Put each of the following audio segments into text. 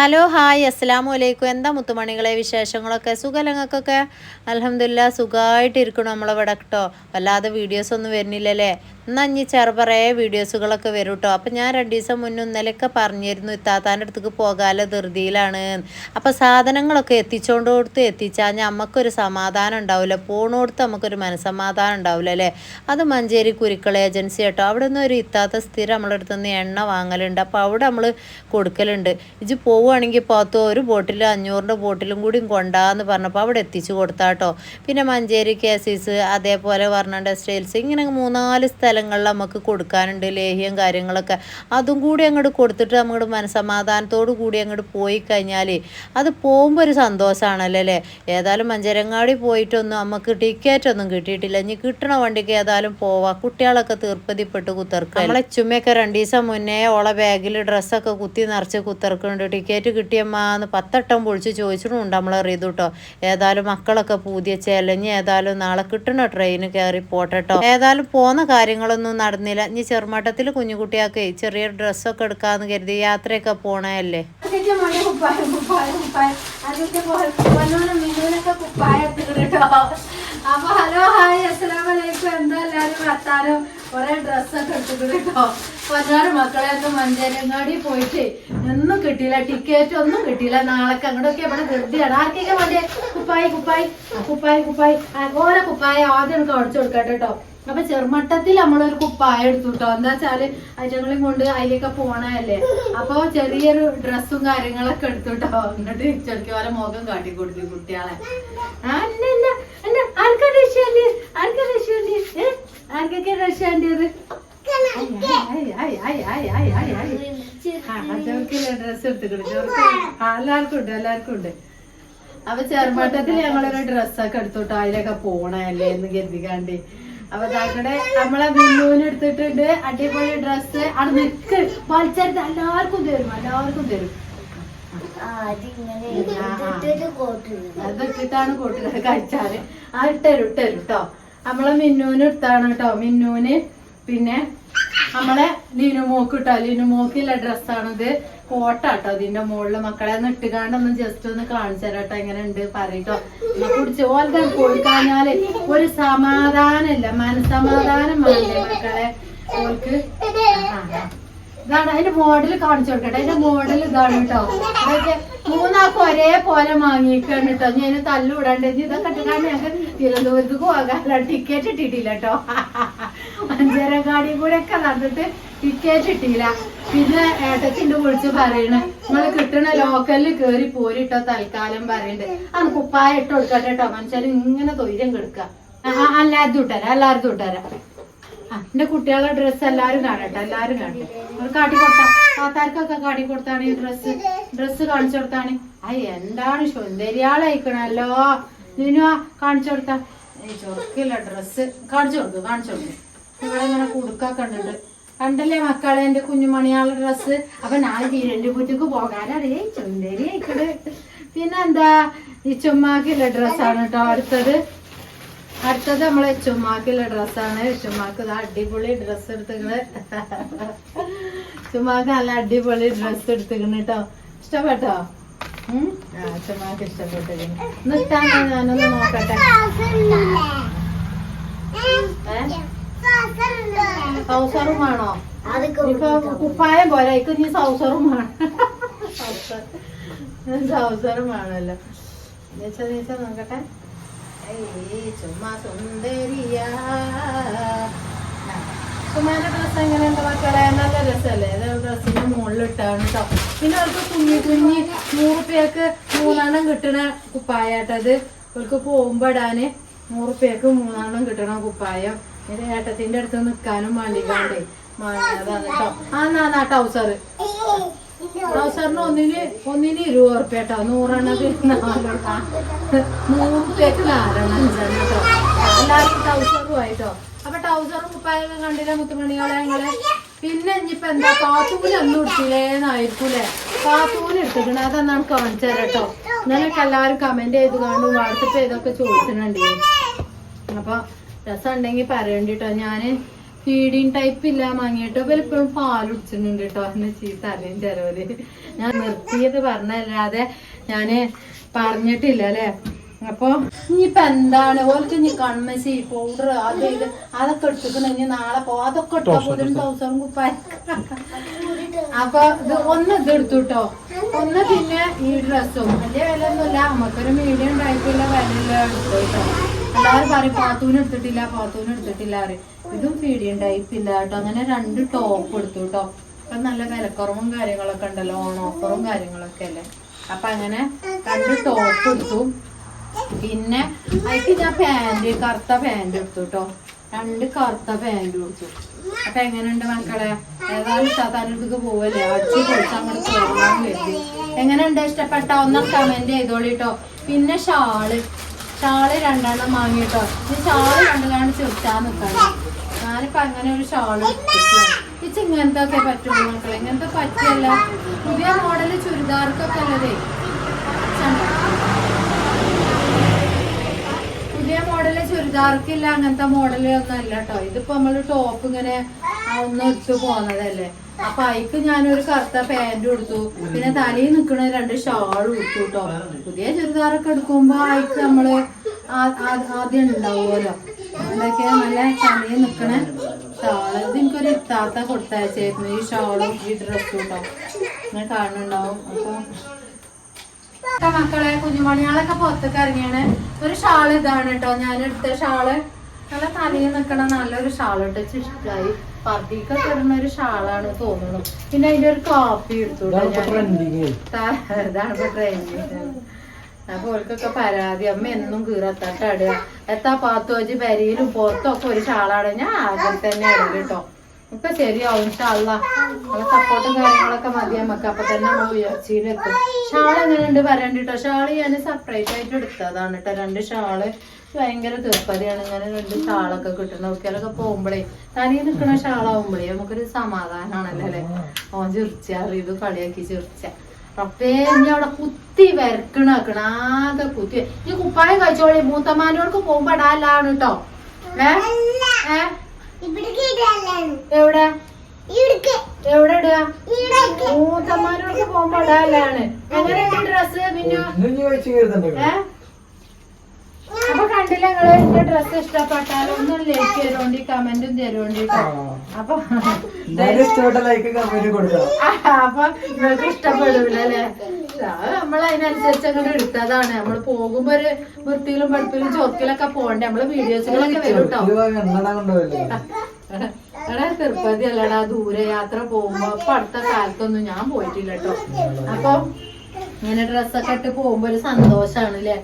Hello hi അസ്സലാമു അലൈക്കും എന്താ മുത്തുമണികളെ വിശേഷങ്ങളൊക്കെ? സുഖലങ്ങൾക്കൊക്കെ അലഹമില്ല സുഖമായിട്ടിരിക്കണം നമ്മളിവിടെ കേട്ടോ. വല്ലാതെ വീഡിയോസ് ഒന്നും വരുന്നില്ലല്ലേ? എന്നാൽ ഇനി ചെറുപറേ വീഡിയോസുകളൊക്കെ വരും കേട്ടോ. അപ്പം ഞാൻ രണ്ട് ദിവസം മുന്നേ ഇന്നലെയൊക്കെ പറഞ്ഞിരുന്നു ഇത്താത്താന്റെ അടുത്തേക്ക് പോകാല ധൃതിയിലാണ്. അപ്പം സാധനങ്ങളൊക്കെ എത്തിച്ചുകൊണ്ട് കൊടുത്ത് എത്തിച്ചാൽ നമുക്കൊരു സമാധാനം ഉണ്ടാവില്ല. പോണോടുത്ത് നമുക്കൊരു മനസ്സമാധാനം ഉണ്ടാവില്ല അല്ലേ? അത് മഞ്ചേരി കുരുക്കൾ ഏജൻസി കേട്ടോ. അവിടെ നിന്ന് ഒരു ഇത്താത്ത സ്ഥിരം നമ്മളെടുത്തുനിന്ന് എണ്ണ വാങ്ങലുണ്ട്. അപ്പോൾ അവിടെ നമ്മൾ കൊടുക്കലുണ്ട്. ഇത് ഇജ് പോവുകയാണെങ്കിൽ പോത്തോ ഒരു ബോട്ടിൽ അഞ്ഞൂറിന്റെ ബോട്ടിലും കൂടി കൊണ്ടാന്ന് പറഞ്ഞപ്പോൾ അവിടെ എത്തിച്ചു കൊടുത്താട്ടോ. പിന്നെ മഞ്ചേരി കേസീസ് അതേപോലെ വർണന്റെ സ്റ്റൈൽസ്. ഇങ്ങനെ മൂന്നാൽ സ്ഥലങ്ങളിൽ നമുക്ക് കൊടുക്കാനുണ്ട് ലേഹ്യം കാര്യങ്ങളൊക്കെ. അതും കൂടി അങ്ങോട്ട് കൊടുത്തിട്ട് നമ്മുടെ മനസമാധാനത്തോടു കൂടി അങ്ങോട്ട് പോയി കഴിഞ്ഞാൽ അത് പോകുമ്പോൾ ഒരു സന്തോഷമാണല്ലോ അല്ലേ? ഏതായാലും മഞ്ചരങ്ങാടി പോയിട്ടൊന്നും നമുക്ക് ടിക്കറ്റ് ഒന്നും കിട്ടിയിട്ടില്ല. ഇനി കിട്ടണ വണ്ടിക്ക് ഏതായാലും പോവാം. കുട്ടികളൊക്കെ തീർപ്പതിപ്പെട്ട് കുത്തർക്കുക നമ്മളെ ചുമ്മയൊക്കെ രണ്ടു ദിവസം മുന്നേ ഓളെ ബാഗിൽ ഡ്രസ്സൊക്കെ കുത്തി നിറച്ച് കുത്തർക്കുന്നുണ്ട് ടിക്കറ്റ് കിട്ടിയമ്മാന്ന് പത്തട്ടം പൊളിച്ച് ചോദിച്ചിട്ടുണ്ട് നമ്മൾ അറിയതു കേട്ടോ ഏതായാലും മക്കളൊക്കെ പൂതിയ ചെലഞ്ഞ് ഏതായാലും നാളെ കിട്ടണ ട്രെയിന് കയറി പോട്ടെട്ടോ. ഏതായാലും പോന്ന കാര്യങ്ങളൊന്നും നടന്നില്ല. ഇനി ചെറുമട്ടത്തിൽ കുഞ്ഞുകുട്ടിയാക്കേ ചെറിയ ഡ്രസ്സൊക്കെ എടുക്കാന്ന് കരുതി യാത്രയൊക്കെ അതിന്റെ കുപ്പായം അപ്പൊ ഹലോ ഹായ് അസ്സലാം വലൈക്കും എന്താ എല്ലാരും വർത്താനം? കുറെ ഡ്രസ്സൊക്കെ എടുത്തിട്ടുണ്ട് കേട്ടോ. ഒരുപാട് മക്കളെ ഒന്ന് മഞ്ചേരങ്ങാടി പോയിട്ട് ഒന്നും കിട്ടിയില്ല ടിക്കറ്റ് ഒന്നും കിട്ടിയില്ല. നാളേക്ക് അങ്ങോട്ടൊക്കെ ഇവിടെ ധൃതിയാണ് ആർക്കൊക്കെ മതി കുപ്പായി കുപ്പായി. കുപ്പായി കുപ്പായി. ഓരോ കുപ്പായ ആദ്യം എനിക്ക് ഉടച്ചു കൊടുക്കട്ടെ കേട്ടോ. അപ്പൊ ചെറുമട്ടത്തിൽ നമ്മളൊരു കുപ്പായ എടുത്തു കേട്ടോ എന്താ വെച്ചാൽ അയറ്റങ്ങളെയും കൊണ്ട് അതിലേക്ക് പോണല്ലേ അപ്പൊ ചെറിയൊരു ഡ്രസ്സും കാര്യങ്ങളൊക്കെ എടുത്തുട്ടോ. എന്നിട്ട് ചെറുക്കി പോലെ മുഖം കാട്ടി കൊടുത്തു കുട്ടികളെ. ആർക്കാ ആർക്കൊക്കെ ഡ്രസ് എടുത്തിട്ടുണ്ട് എല്ലാവർക്കും ഉണ്ട് എല്ലാവർക്കും ഉണ്ട്. അപ്പൊ ചെറുമട്ടത്തിൽ ഞങ്ങളൊരു ഡ്രസ്സൊക്കെ എടുത്തോട്ടോ. അതിലൊക്കെ പോണല്ലേ എന്ന് കരുതിക്കാണ്ട്. അപ്പൊ താക്കടെ നമ്മളെ ബിന്ദുവിന് എടുത്തിട്ടുണ്ട്. അടിപൊളി ഡ്രസ് അവിടെ നിക്ക്. വലിച്ചെടുത്ത് എല്ലാവർക്കും തരും എല്ലാവർക്കും തരും. അതിട്ടിട്ടാണ് കൂട്ടുകാർ കഴിച്ചാൽ. ആ ഇട്ടരും ഇട്ടരും കേട്ടോ നമ്മളെ മിന്നൂന് എടുത്താണ് കേട്ടോ മിന്നൂന് പിന്നെ നമ്മളെ ലിനുമോക്ക് ഇട്ടോ ലിനുമോക്കുള്ള ഡ്രസ്സാണിത് കോട്ട കേട്ടോ ഇതിന്റെ മുകളിൽ മക്കളെ ഒന്ന് ഇട്ടുകാണ്ടൊന്ന് ജസ്റ്റ് ഒന്ന് കാണിച്ചു തരാം കേട്ടോ എങ്ങനെ ഉണ്ട് പറയട്ടോ കുടിച്ച് ഓൽക്കാൻ കൊടുക്കാഞ്ഞാൽ ഒരു സമാധാനമില്ല മനസമാധാനം വേണ്ടേ മക്കളെ? ഓൾക്ക്. ഇതാണ് അതിന്റെ മോഡൽ കാണിച്ചു കൊടുക്കട്ടെ. അതിന്റെ മോഡൽ ഇതാണ് കേട്ടോ അതൊക്കെ മൂന്നാൾക്കും ഒരേപോലെ വാങ്ങിക്കാണ് കേട്ടോ ഞാൻ തല്ലുവിടാണ്ട് ഇതൊക്കെ ഇട്ടിട്ടാണ് ഞങ്ങൾക്ക് തിരുവനന്തപുരത്തേക്ക് പോകാൻ ടിക്കറ്റ് ഇട്ടിട്ടില്ല കേട്ടോ അഞ്ചരങ്ങാടി കൂടെ ഒക്കെ നടന്നിട്ട് ടിക്കറ്റ് കിട്ടിയില്ല. പിന്നെ ഏട്ടച്ചിന്റെ വിളിച്ച് പറയണ് നിങ്ങൾ കിട്ടണ ലോക്കലിൽ കേറി പോരിട്ടോ തൽക്കാലം പറയുന്നുണ്ട് ആ കുപ്പായ ഇട്ട് കൊടുക്കട്ടെ കേട്ടോ മനുഷ്യർ ഇങ്ങനെ തൊയ്രം കെടുക്ക. എല്ലാവർക്കും ഇട്ടുതരാം എല്ലാവർക്കും ഇട്ടുതരാം ആ, എന്റെ കുട്ടികളുടെ ഡ്രസ്സ് എല്ലാരും കാണട്ടെ എല്ലാരും കാണട്ടെ. കാട്ടി കൊടുത്താ. താത്താർക്കൊക്കെ കാട്ടി കൊടുത്താണ് ഈ ഡ്രസ്സ് ഡ്രസ്സ് കാണിച്ചു കൊടുത്താണ്. അയ്യ എന്താണ് സുന്ദരിയാളയക്കണല്ലോ നിനു കാണിച്ചു കൊടുത്ത. ചൊറുക്കില്ല ഡ്രസ്സ് കാണിച്ചു കൊടുക്കും കാണിച്ചു കൊടുക്കും. ഇവിടെ ഇങ്ങനെ കുടുക്കൊക്കെ കണ്ടല്ലേ മക്കളെ എന്റെ കുഞ്ഞുമണിയാളുടെ ഡ്രസ്സ് അപ്പൊ ഞാൻ തീരന്റെ കുറ്റിക്ക് പോകാനറിയേ ചുന്ദരി പിന്നെ പിന്നെന്താ? ഈ ചുമ്മാക്കില്ല ഡ്രസ്സാണ് കേട്ടോ അടുത്തത്. അടുത്തത് നമ്മളെ ചുമ്മാക്കുള്ള ഡ്രസ്സാണ് ചുമ്മാക്ക് അടിപൊളി ഡ്രസ്സ് എടുത്തുകൾ ചുമ്മാക്ക് നല്ല അടിപൊളി ഡ്രസ്സ് എടുത്തുകണ് കേട്ടോ ഇഷ്ടപ്പെട്ടോ? ചുമ്മാക്ക് ഇഷ്ടപ്പെട്ടിരിക്കുന്നു. നിർത്താൻ ഞാനൊന്ന് നോക്കട്ടെ. സൗസറും വേണോ ഇപ്പൊ കുപ്പായം പോലെ ഇക്ക് നീ സൗസറും വേണം സൗസറും വേണമല്ലോ നീച്ച നീച്ച നോക്കട്ടെ. ചുമ്മാ സുന്ദരിയാ. സുമാന്റെ ഡ്രസ് എങ്ങനെയുണ്ട് മക്കളെ? നല്ല രസമല്ലേ ഡ്രസ്സിന്റെ മുകളിലിട്ടാണ് കേട്ടോ പിന്നെ അവർക്ക് കുഞ്ഞി കുഞ്ഞി നൂറുപ്യക്ക് മൂന്നെണ്ണം കിട്ടണ കുപ്പായാട്ടത്. അവർക്ക് പോകുമ്പോ ഇടാന് നൂറുപ്യക്ക് മൂന്നെണ്ണം കിട്ടണ കുപ്പായം. ഏട്ടത്തിന്റെ അടുത്ത് നിൽക്കാനും വേണ്ടിക്കാണ്ടേ വാങ്ങിയതാണ് കേട്ടോ. ആ ഒന്നിന് ഒന്നിന് ഇരുപത് ഉറുപ്പ്യ കേട്ടോ നൂറെണ്ണത്തിന് നൂറ് നൂറുപ്യക്ക് നാലെണ്ണം എല്ലാവർക്കും ട്രൗസറും ആയിട്ടോ അപ്പൊ ടൗസർ കുപ്പായൊക്കെ കണ്ടില്ല മുത്തുമണികളെ ഞങ്ങൾ പിന്നെ ഇനിയിപ്പൊ എന്താ പാത്തൂന് ഒന്നും എടുത്തില്ലേന്നായിരിക്കൂലേ പാത്തൂന് എടുത്തിട്ടുണ്ട്. അതെന്നാണ് കാണിച്ചു തരാം കേട്ടോ. ഞാനൊക്കെ എല്ലാവരും കമന്റ് ചെയ്ത് കാണും വാട്സപ്പ് ചെയ്തൊക്കെ ചോദിച്ചിട്ടുണ്ട് അപ്പൊ രസം ഉണ്ടെങ്കിൽ പറയണ്ടിട്ടോ. ഞാൻ ഫീഡിങ് ടൈപ്പ് ഇല്ല വാങ്ങിയിട്ട് ഇവർ ഇപ്പോഴും പാൽ കുടിച്ചിട്ടുണ്ട് കേട്ടോ എന്നെ ചീത്ത അറിയും ചെലവര് ഞാൻ നിർത്തിയത് പറഞ്ഞല്ലാതെ ഞാൻ പറഞ്ഞിട്ടില്ല അല്ലേ? അപ്പൊ ഇനിയിപ്പൊ എന്താണ്? ഓർക്ക് ഇനി കൺമശി പൗഡർ അത് ഇത് അതൊക്കെ എടുത്തിട്ട് ഇനി നാളെ പോ അതൊക്കെ പോലും ടൗസറും കുപ്പായ അപ്പൊ ഇത് ഒന്ന് ഇത് എടുത്തു കേട്ടോ ഒന്ന് പിന്നെ ഈ ഡ്രസ്സും വലിയ വില ഒന്നുമില്ല നമുക്കൊരു മീഡിയം ടൈപ്പുള്ള വില എടുത്തു കേട്ടോ എല്ലാവരും പറയും പാത്തൂന് എടുത്തിട്ടില്ല പാത്തൂന് എടുത്തിട്ടില്ല പറയും. ഇതും മീഡിയം ടൈപ്പ് കേട്ടോ അങ്ങനെ രണ്ട് ടോപ്പ് എടുത്തു കേട്ടോ അപ്പൊ നല്ല വിലക്കുറവും കാര്യങ്ങളൊക്കെ ഉണ്ടല്ലോ ഓൺ ഓഫറും കാര്യങ്ങളൊക്കെ അല്ലേ? അപ്പൊ അങ്ങനെ രണ്ട് ടോപ്പ് എടുത്തു. പിന്നെ അതിക്ക് ഞാൻ പാന്റ് കറുത്ത പാന്റ് എടുത്തു കേട്ടോ രണ്ട് കറുത്ത പാന്റ് കൊടുത്തു അപ്പൊ എങ്ങനെയുണ്ട് മക്കളെ? ഏതായാലും സാധാരണക്ക് പോവല്ലേ? അടിച്ച് പൊളിച്ച് അങ്ങോട്ട് എങ്ങനെയുണ്ട്? ഇഷ്ടപ്പെട്ട? ഒന്ന് കമന്റ് ചെയ്തോളിട്ടോ പിന്നെ ഷാൾ. ഷാൾ രണ്ടെണ്ണം വാങ്ങിട്ടോ. ഈ ഷാൾ രണ്ടെണ്ണം ചുരുട്ടാൻ നിൽക്കണം ഞാനിപ്പോ അങ്ങനെ ഒരു ഷാൾ ഇച്ച് ഇങ്ങനത്തെ ഒക്കെ പറ്റുള്ളൂ മക്കളെ. ഇങ്ങനത്തെ പറ്റിയല്ല. പുതിയ മോഡൽ ചുരിദാർക്കൊക്കെ അല്ലേ പുതിയ മോഡൽ ചുരിദാർക്കില്ല അങ്ങനത്തെ മോഡൽ ഒന്നും അല്ല കേട്ടോ ഇതിപ്പോ നമ്മൾ ടോപ്പ് ഇങ്ങനെ ഒന്ന് ഇട്ട് പോന്നതല്ലേ. അപ്പൊ അയക്ക് ഞാനൊരു കറുത്ത പാന്റ് കൊടുത്തു പിന്നെ തലയിൽ നിൽക്കുന്ന രണ്ട് ഷാളും ഇട്ടു കേട്ടോ പുതിയ ചുരിദാറൊക്കെ എടുക്കുമ്പോ അയക്ക് നമ്മൾ ആദ്യം ഉണ്ടാവുമല്ലോ. അതൊക്കെ നല്ല തലയിൽ നിക്കണ ഷാൾ ഇത് എനിക്കൊരു ഇത്താത്ത കൊടുത്തയച്ചായിരുന്നു ഈ ഷാളും ഈ ഡ്രസ്സും കേട്ടോ ഞാൻ കാണുന്നുണ്ടാവും. അപ്പൊ മക്കളെ കുഞ്ഞുമണികളൊക്കെ പുറത്തേക്ക് ഇറങ്ങിയാണ്. ഒരു ഷാൾ ഇതാണ് കേട്ടോ ഞാൻ എടുത്ത ഷാൾ നല്ല തലയിൽ നിൽക്കണ നല്ലൊരു ഷാൾ ഇട്ട് ഇഷ്ടമായി പർദ്ദിക്കൊക്കെ തരുന്ന ഒരു ഷാളാണ് തോന്നുന്നു. പിന്നെ അതിന്റെ ഒരു കോപ്പി എടുത്തു കേട്ടോ ഞാൻ. ത- ഇതാണ് ഇപ്പൊ ട്രെയിനിങ് അപ്പൊ ഓൾക്കൊക്കെ പരാതി. അമ്മ എന്നും കീറത്തട്ട ഇടുക എത്താ പാത്തു വെച്ച് പെരിയിലും പുറത്തൊക്കെ ഒരു ഷാളാണ്. ഞാൻ ആദ്യം തന്നെ ഇടും കേട്ടോ ഇപ്പൊ ശരിയാവും ഷാള നമ്മളെ സപ്പോർട്ടും കാര്യങ്ങളൊക്കെ മതി നമുക്ക് അപ്പൊ തന്നെ നമ്മൾ ഉയർച്ചയിലെത്തും. ഷാൾ എങ്ങനെയുണ്ട് കേട്ടോ ഷാൾ ഞാൻ സെപ്പറേറ്റ് ആയിട്ട് എടുത്തതാണ് കേട്ടോ രണ്ട് ഷാൾ ഭയങ്കര തീർപ്പതിയാണ്. ഇങ്ങനെ രണ്ട് ഷാളൊക്കെ കിട്ടും. നോക്കിയാലൊക്കെ പോകുമ്പോഴേ തനിയെ നിൽക്കുന്ന ഷാളാവുമ്പോഴേ നമുക്കൊരു സമാധാനമാണല്ലോ അല്ലേ? ഓൻ ചിരിച്ചാറ് ഇത് കളിയാക്കി ചിരിച്ച അപ്പേ ഇനി അവിടെ കുത്തി വരക്കണാക്കണ. ആകെ കുത്തി. ഈ കുപ്പായ കഴിച്ചോളി മൂത്തമാനോർക്ക് പോകുമ്പോ ഇടാലാണ് കേട്ടോ ഏ? ഏ? എവിടെ? എവിടെ ഇടുക? പോകുമ്പോ ഇടാലാണ് എങ്ങനെയുണ്ട് ഡ്രസ് പിന്നെ? അപ്പൊ കണ്ടില്ല നിങ്ങൾ എന്റെ ഡ്രസ് ഇഷ്ടപ്പെട്ടാൽ ഒന്നും ലൈക്ക് തരുவோണ്ടി കമന്റും തരുവണ്ടി അപ്പൊ അപ്പൊ നിങ്ങൾക്ക് ഇഷ്ടപ്പെടൂല അല്ലേ നമ്മൾ അതിനനുസരിച്ച് അങ്ങോട്ട് എടുത്തതാണ്. നമ്മൾ പോകുമ്പോ ഒരു വൃത്തിയിലും പഠിപ്പിലും ചോക്കിലൊക്കെ പോകണ്ടേ? നമ്മൾ വീഡിയോസുകളൊക്കെ വരും കേട്ടോ എടാ തിരുപ്പതി അല്ലടാ ദൂരയാത്ര പോകുമ്പോ ഇപ്പൊ അടുത്ത കാലത്തൊന്നും ഞാൻ പോയിട്ടില്ല കേട്ടോ അപ്പൊ ഇങ്ങനെ ഡ്രസ്സൊക്കെ ഇട്ട് പോകുമ്പോ ഒരു സന്തോഷാണ് ല്ലേ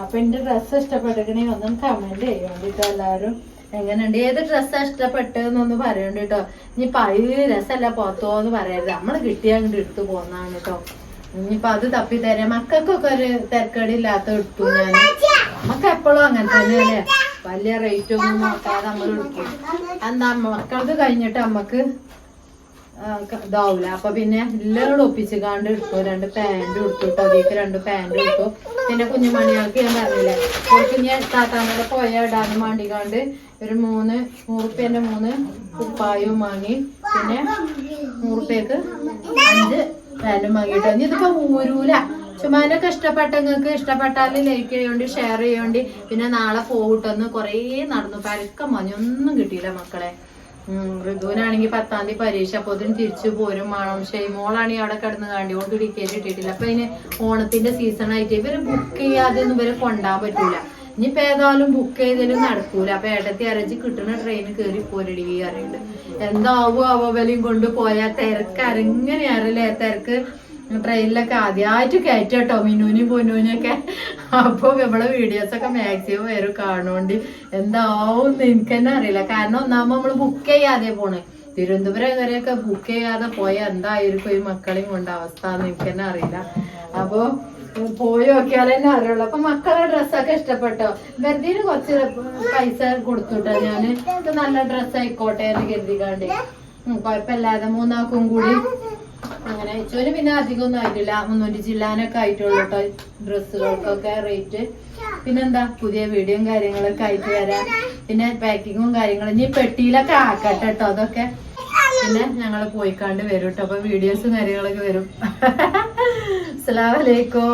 അപ്പൊ എന്റെ ഡ്രസ്സ് ഇഷ്ടപ്പെട്ടിട്ടുണ്ടെങ്കിൽ ഒന്നും കമന്റ് ചെയ്യാൻ കേട്ടോ എല്ലാവരും. എങ്ങനെയുണ്ട്? ഏത് ഡ്രസ്സാ ഇഷ്ടപ്പെട്ടതെന്നൊന്ന് പറയണ്ട കേട്ടോ ഇനി പൈ രസല്ല പോത്തോ എന്ന് പറയരുത്. നമ്മൾ കിട്ടിയ അങ്ങോട്ട് എടുത്തു പോന്നാണ് കേട്ടോ ഇനിയിപ്പൊ അത് തപ്പി തരാം. മക്കൾക്കൊക്കെ ഒരു തിരക്കടി ഇല്ലാത്ത എടുത്തു ഞാൻ. മക്കെപ്പോഴും അങ്ങനെ തന്നെയല്ലേ? വലിയ റേറ്റ് ഒന്നും നോക്കാതെ നമ്മൾ എടുക്കും. എന്താ മക്കൾക്ക് കഴിഞ്ഞിട്ട് നമുക്ക് ആ, ക- ഇതാവൂല. അപ്പൊ പിന്നെ എല്ലാവരും ഒപ്പിച്ച് കാണ്ട് എടുത്തു രണ്ട് പാന്റ് എടുത്തു കേട്ടോ രണ്ട് പാന്റ് എടുത്തു പിന്നെ കുഞ്ഞുമണികൾക്ക് ഞാൻ പറഞ്ഞില്ല അവർക്ക് ഞാൻ താത്താനോട് പോയ ഇടാനും വേണ്ടിക്കാണ്ട് ഒരു മൂന്ന് നൂറുപ്യന്റെ മൂന്ന് കുപ്പായവും വാങ്ങി പിന്നെ നൂറുപ്യക്ക് അഞ്ച് പാന്റും വാങ്ങിയിട്ട് ഇനി ഇതിപ്പോ ഊരൂല. ചുമ്മാനൊക്കെ ഇഷ്ടപ്പെട്ട നിങ്ങൾക്ക് ഇഷ്ടപ്പെട്ടാൽ ലൈക്ക് ചെയ്യോണ്ടി ഷെയർ ചെയ്യോണ്ടി പിന്നെ നാളെ പോകട്ടെന്ന് കുറേ നടന്നു. പരക്കം മഞ്ഞൊന്നും കിട്ടിയില്ല മക്കളെ. ഋതുവിനാണെങ്കിൽ പത്താം തീയതി പരീക്ഷ അപ്പൊ അതിന് തിരിച്ചു പോരും വേണം ഷെയ്മോളാണെങ്കിൽ അവിടെ കിടന്ന് കാണ്ടി ഓൾക്ക് ടിക്കറ്റ് ഇട്ടിട്ടില്ല അപ്പൊ ഇനി ഓണത്തിന്റെ സീസൺ ആയിട്ട് ഇവർ ബുക്ക് ചെയ്യാതെ ഒന്നും ഇവരെ കൊണ്ടാൻ പറ്റൂല. ഇനിയിപ്പോ ഏതായാലും ബുക്ക് ചെയ്താലും നടക്കൂല. അപ്പൊ ഏട്ടത്തി അരച്ച് കിട്ടുന്ന ട്രെയിൻ കയറി പോരടി അറിയുന്നുണ്ട് എന്താവോ അവ വിലയും കൊണ്ട് പോയാൽ തിരക്ക്. അരങ്ങനെയാറല്ലേ തിരക്ക് ട്രെയിനിലൊക്കെ ആദ്യമായിട്ട് കയറ്റട്ടോ മിന്നൂനും പൊന്നൂനൊക്കെ അപ്പൊ നമ്മളെ വീഡിയോസ് ഒക്കെ മാക്സിമം വരും കാണുകൊണ്ട് എന്താവും എനിക്ക് തന്നെ അറിയില്ല. കാരണം ഒന്നാമത് നമ്മൾ ബുക്ക് ചെയ്യാതെ പോണേ. തിരുവനന്തപുരം വരെയൊക്കെ ബുക്ക് ചെയ്യാതെ പോയ എന്തായിരിക്കും ഈ മക്കളെയും കൊണ്ട് അവസ്ഥ എനിക്ക് തന്നെ അറിയില്ല. അപ്പൊ പോയി നോക്കിയാൽ തന്നെ അറിയുള്ളൂ. അപ്പൊ മക്കളെ ഡ്രസ്സൊക്കെ ഇഷ്ടപ്പെട്ടോ? വെറുതെ കുറച്ച് പൈസ കൊടുത്തുട്ടോ ഞാൻ? നല്ല ഡ്രസ്സ് ആയിക്കോട്ടെ എന്ന് കരുതിക്കാണ്ട്. കുഴപ്പമില്ലാതെ മൂന്നാക്കും കൂടി. അങ്ങനെ. ഇച്ചുവിന് പിന്നെ അധികം ഒന്നും ആയിട്ടില്ല. മുന്നൂറ്റി ചില്ലാനൊക്കെ ആയിട്ടുള്ളൂ കേട്ടോ ഡ്രസ്സുകൾക്കൊക്കെ റേറ്റ്. പിന്നെന്താ? പുതിയ വീഡിയോയും കാര്യങ്ങളൊക്കെ ആയിട്ട് വരാം. പിന്നെ പാക്കിങ്ങും കാര്യങ്ങളും. ഇനി പെട്ടിയിലൊക്കെ ആക്കട്ടെ കേട്ടോ അതൊക്കെ. പിന്നെ ഞങ്ങൾ പോയിക്കാണ്ട് വരും കേട്ടോ അപ്പൊ വീഡിയോസും കാര്യങ്ങളൊക്കെ വരും. അസ്സലാമലൈക്കും